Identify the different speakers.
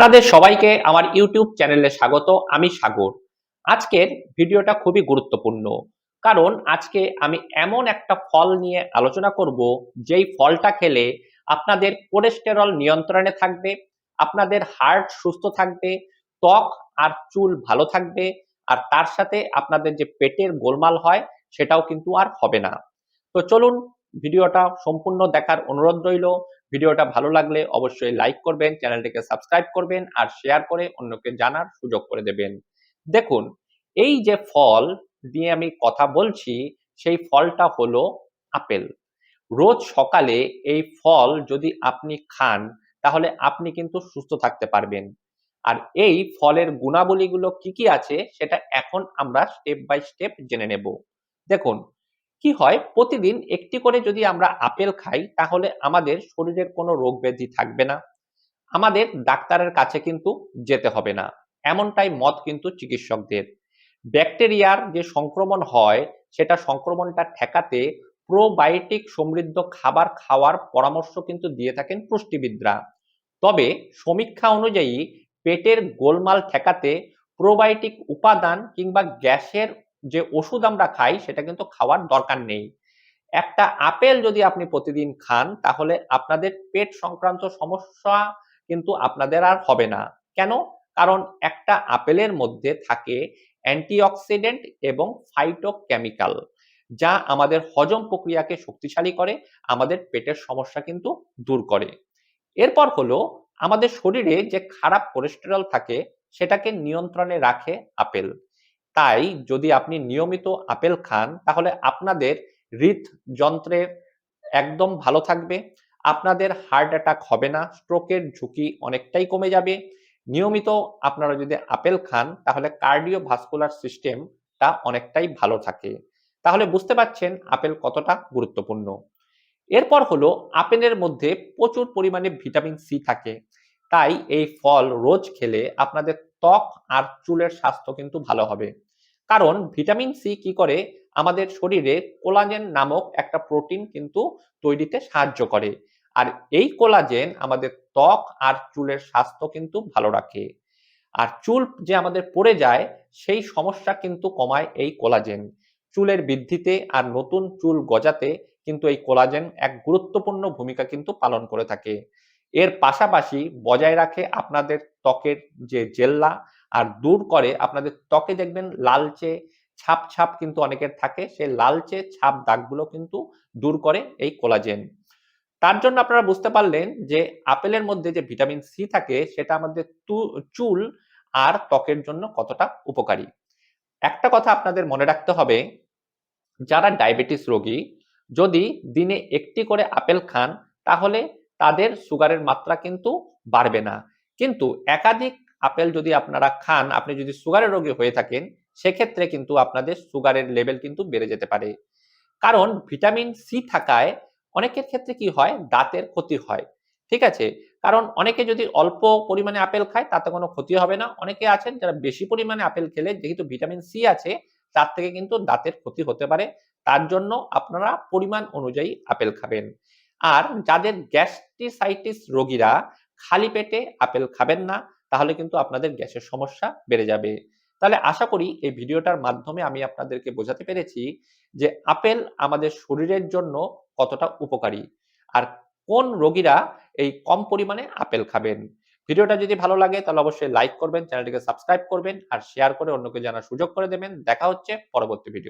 Speaker 1: আপনাদের সবাইকে আমার ইউটিউব চ্যানেলে স্বাগত, আমি সাগর। আজকের ভিডিওটা খুবই গুরুত্বপূর্ণ, কারণ আজকে আমি এমন একটা ফল নিয়ে আলোচনা করব, যেই ফলটা খেলে আপনাদের কোলেস্টেরল নিয়ন্ত্রণে থাকবে, আপনাদের হার্ট সুস্থ থাকবে, ত্বক আর চুল ভালো থাকবে, আর তার সাথে আপনাদের যে পেটের গোলমাল হয় সেটাও কিন্তু আর হবে না। তো চলুন ভিডিওটা সম্পূর্ণ দেখার অনুরোধ রইল। ভিডিওটা ভালো লাগলে অবশ্যই লাইক করবেন, চ্যানেলটিকে সাবস্ক্রাইব করবেন আর শেয়ার করে অন্যকে জানার সুযোগ করে দেবেন। দেখুন, এই যে ফল নিয়ে আমি কথা বলছি, সেই ফলটা হলো আপেল। রোজ সকালে এই ফল যদি আপনি খান, তাহলে আপনি কিন্তু সুস্থ থাকতে পারবেন। আর এই ফলের গুণাবলীগুলো কি কি আছে, সেটা এখন আমরা স্টেপ বাই স্টেপ জেনে নেব। দেখুন কি হয়? প্রতিদিন একটি করে যদি আমরা আপেল খাই, তাহলে আমাদের শরীরের কোনো রোগ ব্যাধি থাকবে না। আমাদের ডাক্তারের কাছে কিন্তু যেতে হবে না। এমনটাই মত কিন্তু চিকিৎসকদের। ব্যাকটেরিয়ার যে সংক্রমণ হয়, সেটা সংক্রমণটা ঠেকাতে প্রোবায়োটিক সমৃদ্ধ খাবার খাওয়ার পরামর্শ কিন্তু দিয়ে থাকেন পুষ্টিবিদরা। তবে সমীক্ষা অনুযায়ী পেটের গোলমাল ঠেকাতে প্রোবায়োটিক উপাদান কিংবা গ্যাসের যে ওষুধ আমরা খাই, সেটা কিন্তু খাওয়ার দরকার নেই। একটা আপেল যদি আপনি প্রতিদিন খান, তাহলে আপনাদের পেট সংক্রান্ত সমস্যা কিন্তু আপনাদের আর হবে না। কেন? কারণ একটা আপেলের মধ্যে থাকে অ্যান্টিঅক্সিডেন্ট এবং ফাইটোকেমিক্যাল, যা আমাদের হজম প্রক্রিয়াকে শক্তিশালী করে, আমাদের পেটের সমস্যা কিন্তু দূর করে। এরপর হলো, আমাদের শরীরে যে খারাপ কোলেস্টেরল থাকে, সেটাকে নিয়ন্ত্রণে রাখে আপেল। তাই যদি আপনি নিয়মিত আপেল খান, তাহলে আপনাদের হৃদযন্ত্রের একদম ভালো থাকবে। আপনাদের হার্ট অ্যাটাক হবে না স্ট্রোকের ঝুঁকি অনেকটাই কমে যাবে। নিয়মিত আপনারা যদি আপেল খান, তাহলে কার্ডিও ভাস্কুলার সিস্টেমটা অনেকটাই ভালো থাকে। তাহলে বুঝতে পারছেন আপেল কতটা গুরুত্বপূর্ণ। এরপর হলো আপেলের মধ্যে প্রচুর পরিমাণে ভিটামিন সি থাকে। তাই এই ফল রোজ খেলে আপনাদের ত্বক আর চুলের স্বাস্থ্য কিন্তু ভালো হবে। কারণ ভিটামিন সি কি করে? আমাদের শরীরে কোলাজেন নামক একটা প্রোটিন কিন্তু তৈরিতে সাহায্য করে। আর এই কোলাজেন আমাদের ত্বক আর চুলের স্বাস্থ্য কিন্তু ভালো রাখে। আর চুল যে আমাদের পড়ে যায়, সেই সমস্যা কিন্তু কমায় এই কোলাজেন। চুলের বৃদ্ধিতে আর নতুন চুল গজাতে কিন্তু এই কোলাজেন এক গুরুত্বপূর্ণ ভূমিকা কিন্তু পালন করে থাকে। এর পাশাপাশি বজায় রাখে আপনাদের ত্বকের যে জেল্লা আর দূর করে আপনাদের ত্বকে দেখবেন লালচে ছাপ ছাপ কিন্তু অনেকের থাকে। সেই লালচে ছাপ দাগগুলো কিন্তু দূর করে এই কোলাজেন। তার জন্য আপনারা বুঝতে পারলেন যে আপেলের মধ্যে যে ভিটামিন সি থাকে, সেটা আমাদের চুল আর ত্বকের জন্য কতটা উপকারী। একটা কথা আপনাদের মনে রাখতে হবে, যারা ডায়াবেটিস রোগী, যদি দিনে একটি করে আপেল খান, তাহলে তাদের সুগারের মাত্রা কিন্তু বাড়বে না। কিন্তু একাধিক আপেল যদি আপনারা খান, আপনি যদি সুগারের রোগী হয়ে থাকেন, সেক্ষেত্রে কিন্তু আপনাদের সুগারের লেভেল কিন্তু বেড়ে যেতে পারে। কারণ ভিটামিন সি থাকায় অনেকের ক্ষেত্রে কি হয়? দাঁতের ক্ষতি হয়। ঠিক আছে? কারণ অনেকে যদি অল্প পরিমাণে আপেল খায়, তাতে কোনো ক্ষতি হবে না। অনেকে আছেন যারা বেশি পরিমাণে আপেল খেলে, যেহেতু ভিটামিন সি আছে, তার থেকে কিন্তু দাঁতের ক্ষতি হতে পারে। তার জন্য আপনারা পরিমাণ অনুযায়ী আপেল খাবেন। আর যাদের গ্যাস্ট্রিসাইটিস রোগীরা, খালি পেটে আপেল খাবেন না। তাহলে কিন্তু আপনাদের গ্যাসের সমস্যা বেড়ে যাবে। তাহলে আশা করি এই ভিডিওটার মাধ্যমে আমি আপনাদেরকে বোঝাতে পেরেছি যে আপেল আমাদের শরীরের জন্য কতটা উপকারী আর কোন রোগীরা এই কম পরিমাণে আপেল খাবেন। ভিডিওটা যদি ভালো লাগে তাহলে অবশ্যই লাইক করবেন, চ্যানেলটিকে সাবস্ক্রাইব করবেন আর শেয়ার করে অন্যকে জানার সুযোগ করে দেবেন। দেখা হচ্ছে পরবর্তী ভিডিও